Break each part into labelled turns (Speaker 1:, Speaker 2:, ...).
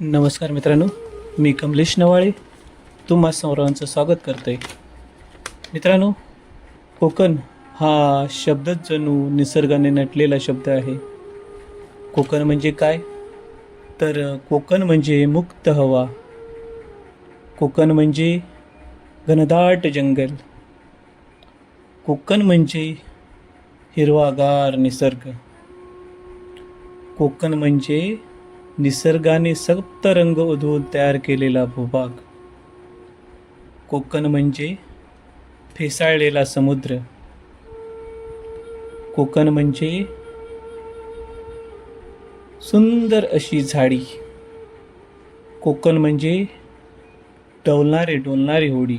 Speaker 1: नमस्कार मित्रांनो मी कमलेश नवाळे तुम्हा सर्वांचं स्वागत करतो आहे मित्रांनो कोकण हा शब्दच जणू निसर्गाने नटलेला शब्द आहे. कोकण म्हणजे काय? तर कोकण म्हणजे मुक्त हवा. कोकण म्हणजे घनदाट जंगल. कोकण म्हणजे हिरवागार निसर्ग. कोकण म्हणजे निसर्गाने सप्त रंग उधळून तयार केलेला भूभाग. कोकण म्हणजे फेसाळलेला समुद्र. कोकण म्हणजे सुंदर अशी झाडी. कोकण म्हणजे डोलणारे डोलणारी होडी.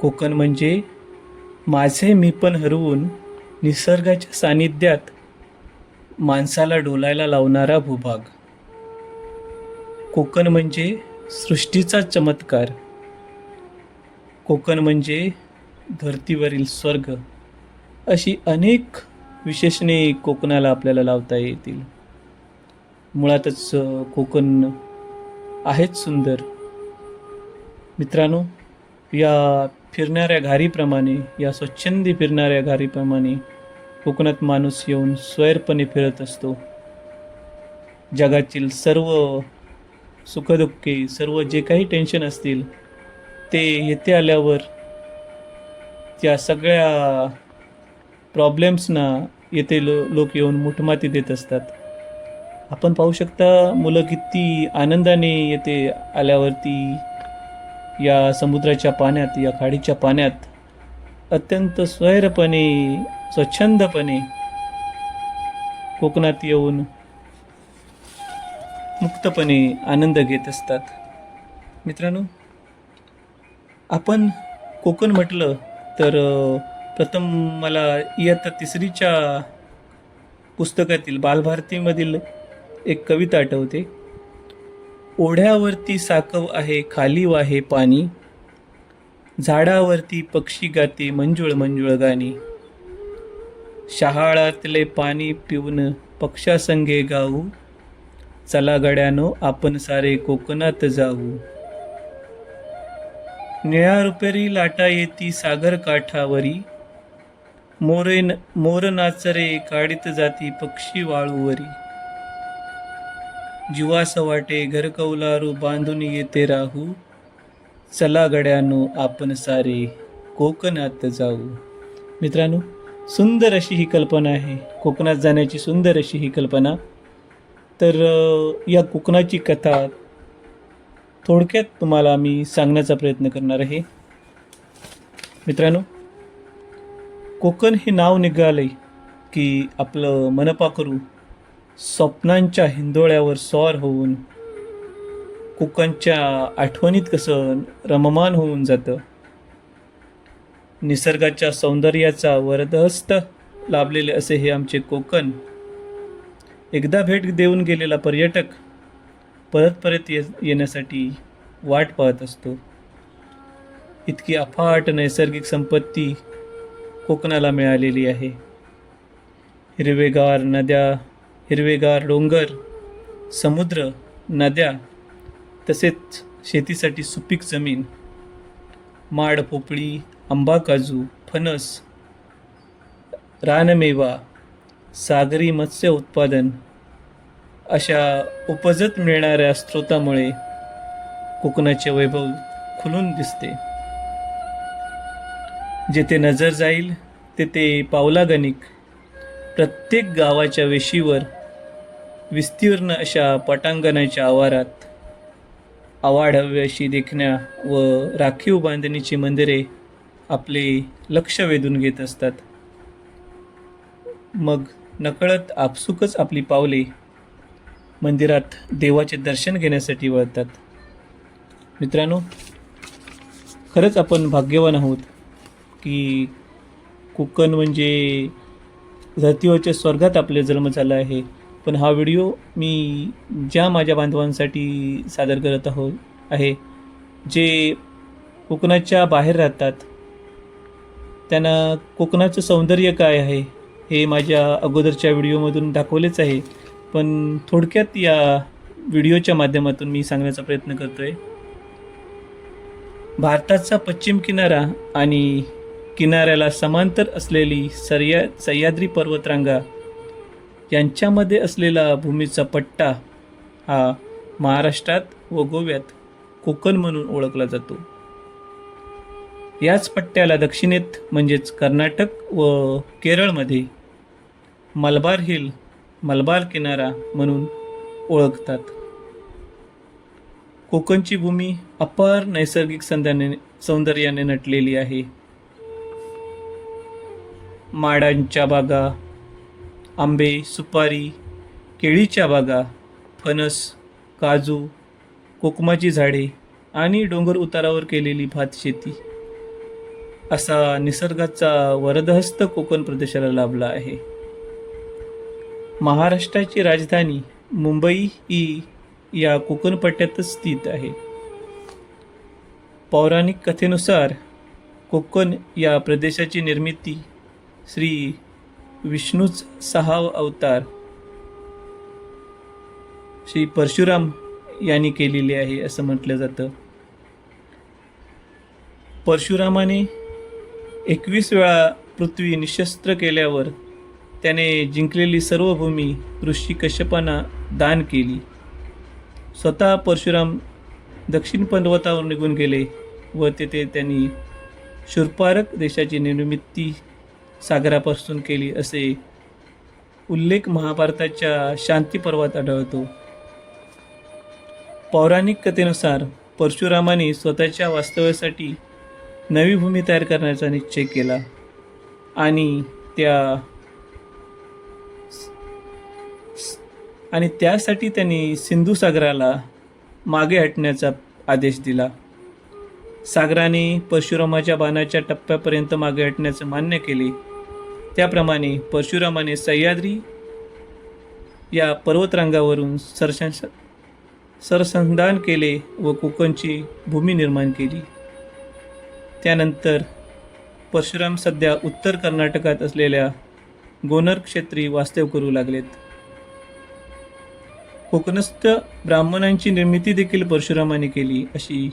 Speaker 1: कोकण म्हणजे माझे मी पण हरवून निसर्गाच्या सानिध्यात माणसाला डोलायला लावणारा भूभाग. कोकण म्हणजे सृष्टीचा चमत्कार. कोकण म्हणजे धर्तीवरील स्वर्ग. अशी अनेक विशेषणे कोकणाला आपल्याला लावता येतील. मुळातच कोकण आहेच सुंदर. मित्रांनो या फिरणाऱ्या घारीप्रमाणे या स्वच्छंदी फिरणाऱ्या घारीप्रमाणे कोकणात माणूस येऊन स्वैरपणे फिरत असतो. जगातील सर्व सुखदुःखे सर्व जे काही टेन्शन असतील ते येथे आल्यावर त्या सगळ्या प्रॉब्लेम्सना येथे लो लोक येऊन मुठमाती देत असतात. आपण पाहू शकता मुलं किती आनंदाने येथे आल्यावरती या समुद्राच्या पाण्यात या खाडीच्या पाण्यात अत्यंत स्वैरपणे स्वच्छंदपणे कोकणात येऊन मुक्तपणे आनंद घेत असतात. मित्रांनो आपण कोकण म्हटलं तर प्रथम मला इयत्ता तिसरीच्या पुस्तकातील बालभारतीमधील एक कविता आठवते. ओढ्यावरती साकव आहे खाली वाहे पाणी. झाडावरती पक्षी गाते मंजुळ मंजुळ गाणी. शहाळातले पाणी पिऊन पक्षासंगे गाऊ. चला गड्यानो आपण सारे कोकणात जाऊ. निळ्या रुपेरी लाटा येती सागर काठावरी. मोरे मोर नाचरे काढीत जाती पक्षी वाळूवरी. जीवास वाटे घर कौलारू बांधून येते राहू. चला गड्यानो आपण सारे कोकणात जाऊ. मित्रांनो सुंदर अशी ही कल्पना आहे. कोकणात जाण्याची सुंदर अशी ही कल्पना. तर या कोकणाची कथा थोडक्यात तुम्हाला मी सांगण्याचा प्रयत्न करणार आहे. मित्रांनो कोकण हे नाव निघालंय की आपलं मनपा करू स्वप्नांच्या हिंदोळ्यावर स्वार होऊन कोकणच्या आठवणीत कसं रममान होऊन जातं. निसर्गाच्या सौंदर्याचा वरदहस्त लाभलेले असे हे आमचे कोकण. एकदा भेट देऊन गेलेला पर्यटक परत परत ये येण्यासाठी वाट पाहत असतो. इतकी अफाट नैसर्गिक संपत्ती कोकणाला मिळालेली आहे. हिरवेगार नद्या हिरवेगार डोंगर समुद्र नद्या तसेच शेतीसाठी सुपीक जमीन माड पोपळी आंबा काजू फणस रानमेवा सागरी मत्स्य उत्पादन अशा उपजत मिळणाऱ्या स्रोतामुळे कोकणाचे वैभव खुलून दिसते. जेथे नजर जाईल तेथे पावलागणिक प्रत्येक गावाच्या वेशीवर विस्तीर्ण अशा पटांगणाच्या आवारात आवाढव्य अशी देखण्या व राखीव बांधणीची मंदिरे आपले लक्ष वेधून घेत असतात. मग नकळत आपसुकच आपली पावले मंदिरात देवाचे दर्शन घेण्यासाठी वळतात. मित्रांनो खरंच आपण भाग्यवान आहोत की कोकण म्हणजे धर्तीवरच्या स्वर्गात आपले जन्म झाला आहे. पण हा व्हिडिओ मी ज्या माझ्या बांधवांसाठी सादर करत आहोत आहे जे कोकणाच्या बाहेर राहतात त्यांना कोकणाचं सौंदर्य काय आहे हे माझ्या अगोदरच्या व्हिडिओमधून दाखवलेच आहे. पण थोडक्यात या व्हिडिओच्या माध्यमातून मी सांगण्याचा प्रयत्न करतो आहे भारताचा पश्चिम किनारा आणि किनाऱ्याला समांतर असलेली सर्या सह्याद्री पर्वतरांगा यांच्यामध्ये असलेला भूमीचा पट्टा हा महाराष्ट्रात व गोव्यात कोकण म्हणून ओळखला जातो. याच पट्ट्याला दक्षिणेत म्हणजेच कर्नाटक व केरळमध्ये मलबार हिल मलबार किनारा म्हणून ओळखतात. कोकणची भूमी अपार नैसर्गिक संध्याने सौंदर्याने नटलेली आहे. माडांच्या बागा आंबे सुपारी केळीच्या बागा फणस काजू कोकमाची झाडे आणि डोंगर उतारावर केलेली भात शेती असा निसर्गाचा वरदहस्त कोकण प्रदेशाला लाभला आहे. महाराष्ट्राची राजधानी मुंबई ही या कोकण पट्ट्यातच स्थित आहे. पौराणिक कथेनुसार कोकण या प्रदेशाची निर्मिती श्री विष्णूच सहा अवतार श्री परशुराम यांनी केलेली आहे असं म्हटलं जातं. परशुरामाने एकवीस वेळा पृथ्वी निशस्त्र केल्यावर त्याने जिंकलेली सर्व भूमी ऋषी कश्यपांना दान केली. स्वतः परशुराम दक्षिण पर्वतावर निघून गेले व तेथे त्यांनी शुरपारक देशाची निर्मिती सागरापासून केली असे उल्लेख महाभारताच्या शांती पर्वात आढळतो. पौराणिक कथेनुसार परशुरामाने स्वतःच्या वास्तव्यासाठी नवी भूमी तयार करण्याचा निश्चय केला आणि त्या आणि त्यासाठी त्यांनी सिंधू सागराला मागे हटण्याचा आदेश दिला. सागराने परशुरामाच्या बाणाच्या टप्प्यापर्यंत मागे हटण्याचे मान्य केले. त्याप्रमाणे परशुरामाने सह्याद्री या पर्वतरांगावरून सरसं सरसंधान केले व कोकणची भूमी निर्माण केली. त्यानंतर परशुराम सध्या उत्तर कर्नाटकात असलेल्या गोनर क्षेत्री वास्तव करू लागलेत. कोकणस्थ ब्राह्मणांची निर्मिती देखील परशुरामाने केली अशी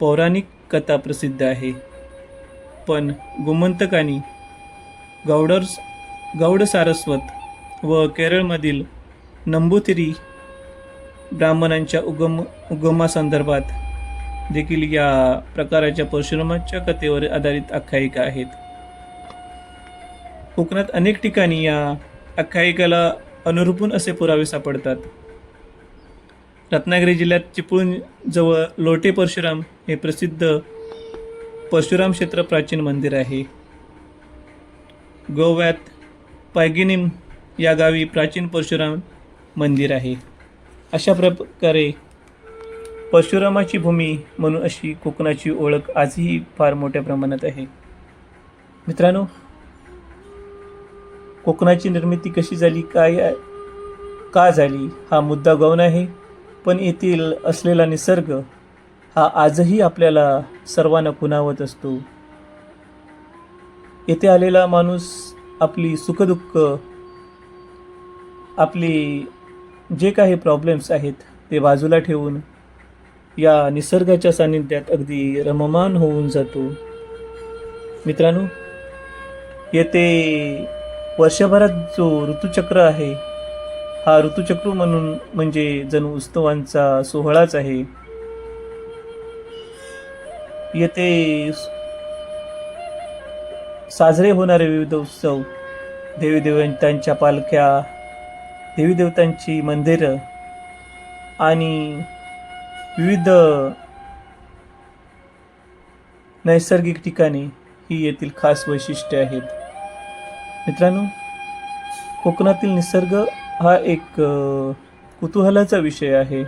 Speaker 1: पौराणिक कथा प्रसिद्ध आहे. पण गोमंतकांनी गौडर्स गौड सारस्वत व केरळमधील नंबुतिरी ब्राह्मणांच्या उगम उगमासंदर्भात देखील या प्रकाराच्या परशुरामाच्या कथेवर आधारित आख्यायिका आहेत. कोकणात अनेक ठिकाणी या आख्यायिकाला अनुरूपून असे पुरावे सापडतात. रत्नागिरी जिल्ह्यात चिपळूण जवळ लोटे परशुराम हे प्रसिद्ध परशुराम क्षेत्र प्राचीन मंदिर आहे. गोव्यात पैगिनिम या गावी प्राचीन परशुराम मंदिर आहे. अशा प्रकारे परशुरामाची भूमी म्हणून अशी कोकणाची ओळख आजही फार मोठ्या प्रमाणात आहे. मित्रांनो कोकणाची निर्मिती कशी झाली काय का झाली हा मुद्दा गौण आहे. पण येथील असलेला निसर्ग हा आजही आपल्याला सर्वांना खुणावत असतो. येथे आलेला माणूस आपली सुखदुःख आपली जे काही प्रॉब्लेम्स आहेत ते बाजूला ठेवून या निसर्गाच्या सानिध्यात अगदी रममान होऊन जातो. मित्रांनो येथे वर्षभरात जो ऋतुचक्र आहे हा ऋतुचक्र म्हणून म्हणजे जणू उत्सवांचा सोहळाच आहे. येथे साजरे होणारे विविध उत्सव देवीदेवतांच्या पालख्या देवीदेवतांची मंदिरं आणि विविध नैसर्गिक ठिकाणी ही येथील खास वैशिष्ट्ये आहेत. मित्रांनो कोकणातील निसर्ग हा एक कुतूहलाचा विषय आहे.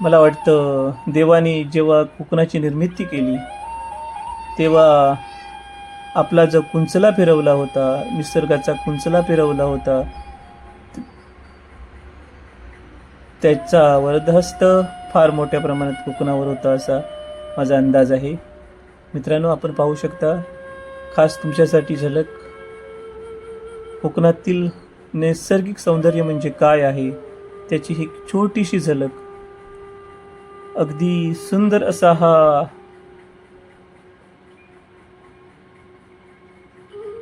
Speaker 1: मला वाटतं देवाने जेव्हा कोकणाची निर्मिती केली तेव्हा आपला जो कुंचला फिरवला होता निसर्गाचा कुंचला फिरवला होता त्याचा वरदहस्त फार मोठ्या प्रमाणात कोकणावर होता असा माझा अंदाज आहे. मित्रांनो आपण पाहू शकता खास तुमच्यासाठी झलक. कोकणातील नैसर्गिक सौंदर्य म्हणजे काय आहे त्याची ही छोटीशी झलक. अगदी सुंदर असा हा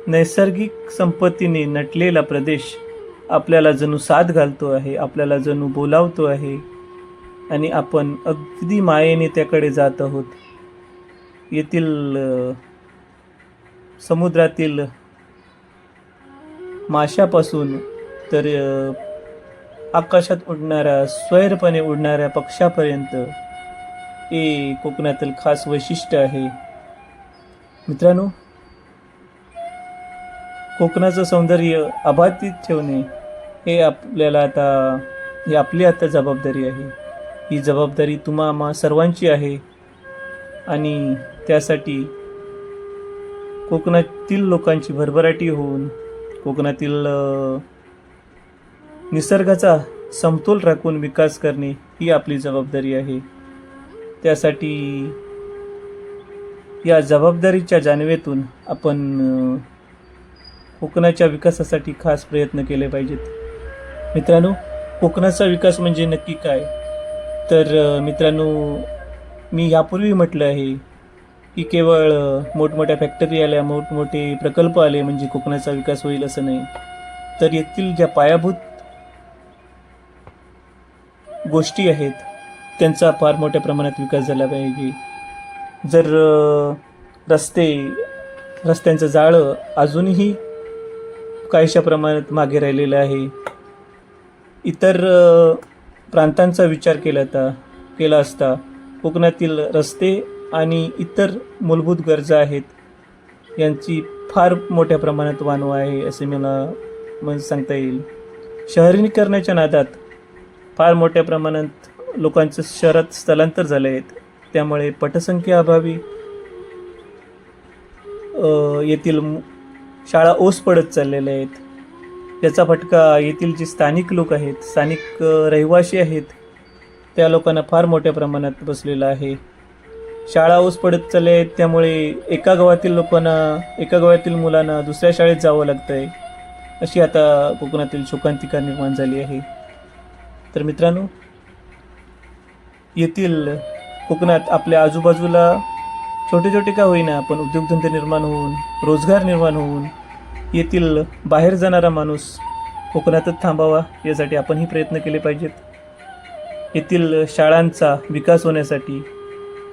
Speaker 1: नैसर्गिक संपत्तीने नटलेला प्रदेश आपल्याला जणू साथ घालतो आहे आपल्याला जणू बोलावतो आहे आणि आपण अगदी मायेने त्याकडे जात आहोत. येथील समुद्रातील माशापासून तर आकाशात उडणाऱ्या स्वैरपणे उडणाऱ्या पक्षापर्यंत हे कोकणातील खास वैशिष्ट्य आहे. मित्रांनो कोकणाचं सौंदर्य अबाधित ठेवणे हे आपल्याला आता ही आपली आता जबाबदारी आहे. ही जबाबदारी तुम्हा आम्हा सर्वांची आहे. आणि त्यासाठी कोकणातील लोकांची भरभराटी होऊन कोकणातील निसर्गाचा समतोल राखून विकास करणे ही आपली जबाबदारी आहे. त्यासाठी या जबाबदारीच्या जाणीवेतून आपण कोकणाच्या विकासासाठी खास प्रयत्न केले पाहिजेत. मित्रांनो कोकणाचा विकास म्हणजे नक्की काय? तर मित्रांनो मी यापूर्वी म्हटलं आहे की केवळ मोठमोठ्या फॅक्टरी आल्या मोठमोठे प्रकल्प आले म्हणजे कोकणाचा विकास होईल असं नाही. तर येथील ज्या पायाभूत गोष्टी आहेत त्यांचा फार मोठ्या प्रमाणात विकास झाला पाहिजे. जर रस्ते रस्त्यांचं जाळं अजूनही काहीशा प्रमाणात मागे राहिलेलं आहे इतर प्रांतांचा विचार केला तर केला असता कोकणातील रस्ते आणि इतर मूलभूत गरजा आहेत यांची फार मोठ्या प्रमाणात वानव आहे असे मला मन सांगता येईल. शहरीकरणाच्या नादात फार मोठ्या प्रमाणात लोकांचं शहरात स्थलांतर झाले आहेत. त्यामुळे पटसंख्या अभावी येथील शाळा ओस पडत चाललेल्या आहेत. याचा फटका येथील जे स्थानिक लोक आहेत स्थानिक रहिवासी आहेत त्या लोकांना फार मोठ्या प्रमाणात बसलेला आहे. शाळा ओस पडत चालले आहेत त्यामुळे एका गावातील लोकांना एका गावातील मुलांना दुसऱ्या शाळेत जावं लागतं आहे अशी आता कोकणातील शोकांतिका निर्माण झाली आहे. तर मित्रांनो येथील कोकणात आपल्या आजूबाजूला छोटे छोटे का होईना पण उद्योगधंदे निर्माण होऊन रोजगार निर्माण होऊन येथील बाहेर जाणारा माणूस कोकणातच थांबावा यासाठी आपणही प्रयत्न केले पाहिजेत. येथील शाळांचा विकास होण्यासाठी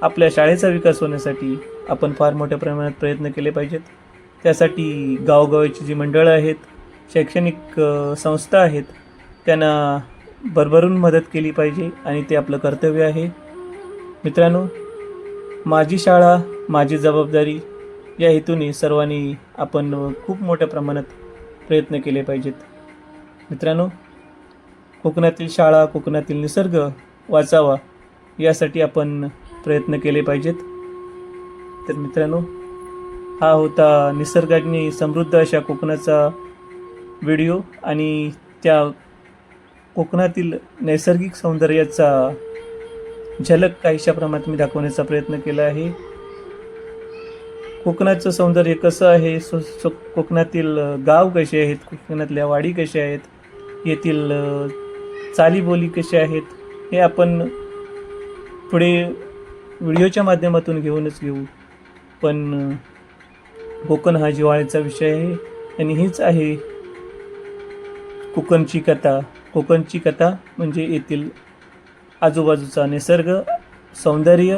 Speaker 1: आपल्या शाळेचा विकास होण्यासाठी आपण फार मोठ्या प्रमाणात प्रयत्न केले पाहिजेत. त्यासाठी गावगावाची जी मंडळं आहेत शैक्षणिक संस्था आहेत त्यांना भरभरून मदत केली पाहिजे आणि ते आपलं कर्तव्य आहे. मित्रांनो माझी शाळा माझी जबाबदारी या हेतूने सर्वांनी आपण खूप मोठ्या प्रमाणात प्रयत्न केले पाहिजेत. मित्रांनो कोकणातील शाळा कोकणातील निसर्ग वाचावा यासाठी आपण प्रयत्न केले पाहिजेत. तर मित्रांनो हा होता निसर्गाने समृद्ध अशा कोकणाचा व्हिडिओ आणि त्या कोकणातील नैसर्गिक सौंदर्याचा झलक काहीशा प्रमाणात मी दाखवण्याचा प्रयत्न केला आहे. कोकणाचं सौंदर्य कसं आहे? सो सो कोकणातील गाव कसे आहेत? कोकणातल्या वाडी कशा आहेत? येथील चालीबोली कशा आहेत? हे आपण पुढे व्हिडिओच्या माध्यमातून घेऊनच घेऊ. पण कोकण हा जिव्हाळ्याचा विषय आहे आणि हीच आहे कोकणची कथा. कोकणची कथा म्हणजे येथील आजूबाजूचा निसर्ग सौंदर्य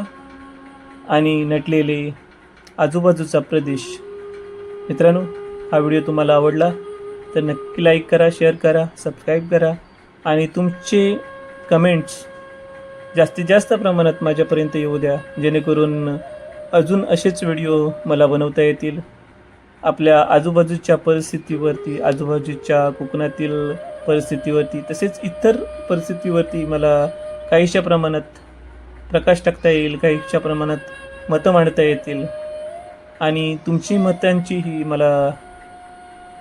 Speaker 1: आणि नटलेले आजूबाजूचा प्रदेश. मित्रांनो हा व्हिडिओ तुम्हाला आवडला तर नक्की लाईक करा शेअर करा सबस्क्राईब करा आणि तुमचे कमेंट्स जास्तीत जास्त प्रमाणात माझ्यापर्यंत येऊ द्या. जेणेकरून अजून असेच व्हिडिओ मला बनवता येतील. आपल्या आजूबाजूच्या परिस्थितीवरती आजूबाजूच्या कोकणातील परिस्थितीवरती तसेच इतर परिस्थितीवरती मला काहीशा प्रमाणात प्रकाश टाकता येईल काहीशा प्रमाणात मतं मांडता येतील. आणि तुमची मतांचीही मला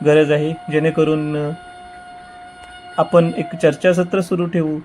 Speaker 1: गरज आहे. जेणेकरून आपण एक चर्चासत्र सुरू ठेवू.